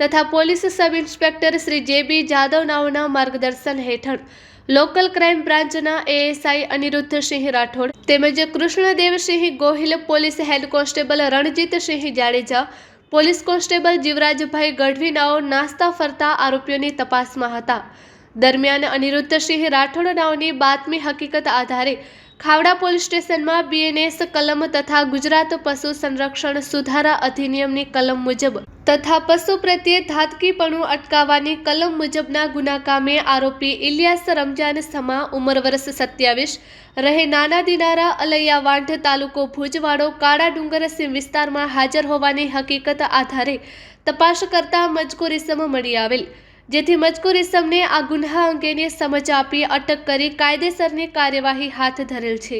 તથા police sub inspector Shri જે બી જાદવ માર્ગદર્શન હેઠળ લોકલ ક્રાઇમ બ્રાન્ચના એએસઆઈ અનિરુદ્ધસિંહ રાઠોડ તેમજ Krishnadevsinh Gohil police head constable Ranjitsinh Jadeja, police constable Jivrajbhai Gadhvi નાઓ નાસ્તા ફરતા આરોપીઓની તપાસમાં હતા. દરમિયાન અનિરુદ્ધસિંહ રાઠોડ નાવની બાતમી હકીકત આધારે ખાવડા પોલીસ સ્ટેશનમાં બીએનએસ કલમ તથા ગુજરાત પશુ સંરક્ષણ સુધારા અધિનિયમની કલમ મુજબ તથા પશુ પ્રત્યે ધાતકીપણું અટકાવવાની કલમ મુજબના ગુના કામે આરોપી ઇલિયાસ રમજાન સમા ઉંમર વર્ષ સત્યાવીસ, રહે નાના દિનારા અલૈયા વાંઢ તાલુકો ભુજવાડો, કાળા ડુંગર સિંહ વિસ્તારમાં હાજર હોવાની હકીકત આધારે તપાસ કરતા મજકૂર મળી આવેલ. જેથી મજકૂર ઇસમને આ ગુન્હા અંગેની સમજ આપી અટક કરી કાયદેસરની કાર્યવાહી હાથ ધરેલ છે.